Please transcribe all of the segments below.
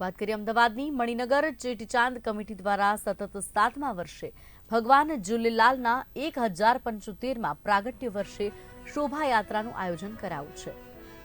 વાત કરીએ અમદાવાદની. મણિનગર ચેટીચાંદ કમિટી દ્વારા સતત સાતમા વર્ષે ભગવાન ઝૂલેલાલના એક હજાર પંચોતેરમાં પ્રાગટ્ય વર્ષે શોભાયાત્રાનું આયોજન કરાયું છે.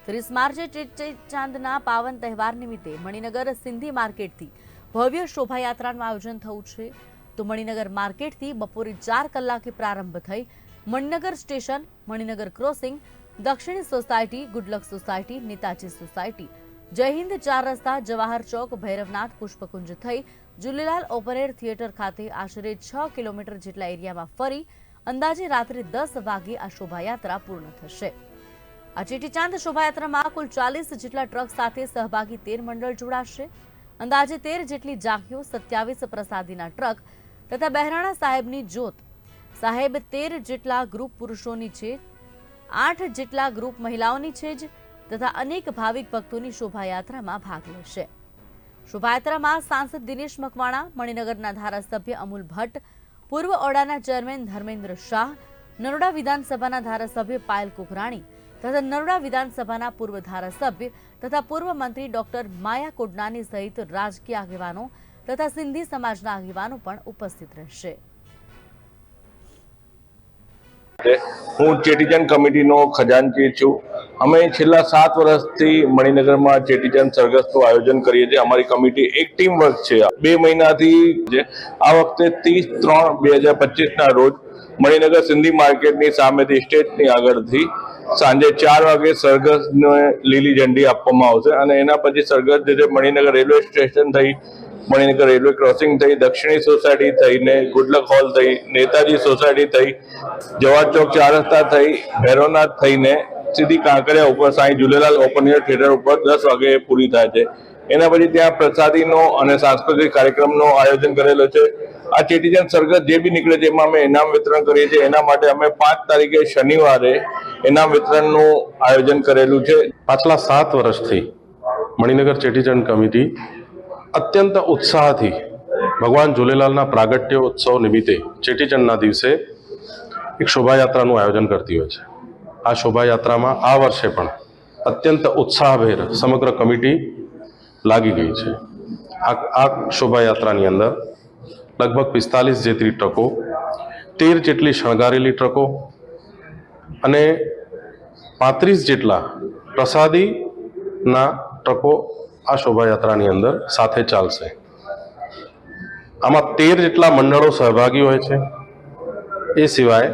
ત્રીસ માર્ચે ચેટીચાંદના પાવન તહેવાર નિમિત્તે મણિનગર સિંધી માર્કેટથી ભવ્ય શોભાયાત્રાનું આયોજન થયું છે. તો મણિનગર માર્કેટથી બપોરે ચાર કલાકે પ્રારંભ થઈ Maninagar station, Maninagar crossing, Dakshin society, good luck society, Netaji society Jai Hind, ચાર રસ્તા, જવાહર ચોક, ભૈરવનાથ, પુષ્પકુંજ થઈ ઝૂલેલાલ ઓપરેર થિયેટર ખાતે આશરે છ કિલોમીટર જેટલા એરિયામાં ફરી અંદાજે રાત્રે દસ વાગે આ શોભાયાત્રા પૂર્ણ થશે. આ ચેટીચાંદ શોભાયાત્રામાં કુલ ચાલીસ જેટલા ટ્રક સાથે સહભાગી તેર મંડળ જોડાશે. અંદાજે તેર જેટલી ઝાંખીઓ સત્યાવીસ પ્રસાદીના ટ્રક તથા બહેરાણા સાહેબની જોત સાહેબ, તેર જેટલા ગ્રુપ પુરુષોની છે, આઠ જેટલા ગ્રુપ મહિલાઓની છે જ તથા અનેક ભાવિક ભક્તોની શોભાયાત્રામાં ભાગ લેશે. શોભાયાત્રામાં સાંસદ દિનેશ મકવાણા, મણિનગરના ધારાસભ્ય અમુલ ભટ્ટ, પૂર્વ ઓડાના ચેરમેન ધર્મેન્દ્ર શાહ, નરોડા વિધાનસભાના ધારાસભ્ય પાયલ કુકરાણી તથા નરોડા વિધાનસભાના પૂર્વ ધારાસભ્ય તથા પૂર્વ મંત્રી ડોક્ટર માયા કોડનાની સહિત રાજકીય આગેવાનો તથા સિંધી સમાજના આગેવાનો પણ ઉપસ્થિત રહેશે. હું ચેટીચંદ કમિટીનો ખજાનચી છું. અમે છેલ્લા સાત વર્ષથી મણિનગરમાં ચેટીચંદ સરઘસનું આયોજન કરીએ છીએ. અમારી કમિટી એક ટીમ વર્ક છે. બે મહિનાથી છે આ વખતે ત્રીસ ત્રણ બે હજાર પચીસના રોજ મણિનગર સિંધી માર્કેટની સામેથી સ્ટેટની આગળથી સાંજે ચાર વાગે સરઘસને લીલી ઝંડી આપવામાં આવશે અને એના પછી સરઘસ જે છે મણિનગર રેલવે સ્ટેશન થઈ મણિનગર રેલવે ક્રોસિંગ થઈ, દક્ષિણી સોસાયટી થઈને ગુડલક હોલ થઈ, નેતાજી સોસાયટી થઈ, જવાહર ચોક ચાર રસ્તા થઈ, ભૈરવનાથ થઈને સીધી કાંકરિયા ઉપર Sai Jhulelal open air theatre ઉપર દસ વાગે પૂરી થાય છે. એના પછી ત્યાં પ્રસાદીનો અને સાંસ્કૃતિક કાર્યક્રમનો આયોજન કરેલો છે. આ ચેટીચંદ સરગત જે બી નીકળે છે, એમાં અમે ઇનામ વિતરણ કરીએ છીએ. એના માટે અમે પાંચ તારીખે શનિવારે ઇનામ વિતરણનું આયોજન કરેલું છે. પાછલા સાત વર્ષથી મણિનગર ચેટીચંદ કમિટી અત્યંત ઉત્સાહથી ભગવાન ઝૂલેલાલના પ્રાગટ્ય ઉત્સવ નિમિત્તે ચેટીચંડના દિવસે એક શોભાયાત્રાનું આયોજન કરતી હોય છે. આ શોભાયાત્રામાં આ વર્ષે પણ અત્યંત ઉત્સાહભેર સમગ્ર કમિટી લાગી ગઈ છે. આ આ શોભાયાત્રાની અંદર લગભગ પિસ્તાલીસ જેટલી ટ્રકો, તેર જેટલી શણગારેલી ટ્રકો અને પાંત્રીસ જેટલા પ્રસાદીના ટ્રકો આ શોભાયાત્રાની અંદર સાથે ચાલશે. આમાં તેર જેટલા મંડળો સહભાગી હોય છે. એ સિવાય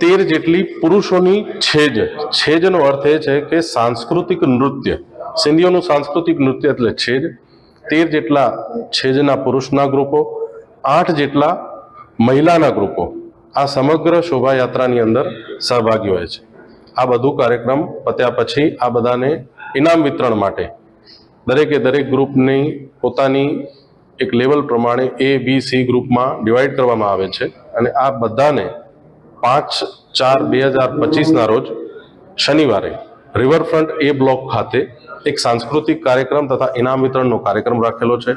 તેર જેટલી પુરુષોની છેજ. છેજનો અર્થ એ છે કે સાંસ્કૃતિક નૃત્ય. સિંધીઓનું સાંસ્કૃતિક નૃત્ય એટલે છેજ. તેર જેટલા છેજના પુરુષના ગ્રુપો, આઠ જેટલા મહિલાના ગ્રુપો આ સમગ્ર શોભાયાત્રાની અંદર સહભાગી હોય છે. આ બધું કાર્યક્રમ પત્યા પછી આ બધાને ઇનામ વિતરણ માટે દરેકે દરેક ગ્રુપની પોતાની એક લેવલ પ્રમાણે એ બી સી ગ્રુપમાં ડિવાઈડ કરવામાં આવે છે. અને આ બધાને પાંચ ચાર બે હજાર પચીસના રોજ શનિવારે રિવરફ્રન્ટ એ બ્લોક ખાતે એક સાંસ્કૃતિક કાર્યક્રમ તથા ઇનામ વિતરણનો કાર્યક્રમ રાખેલો છે.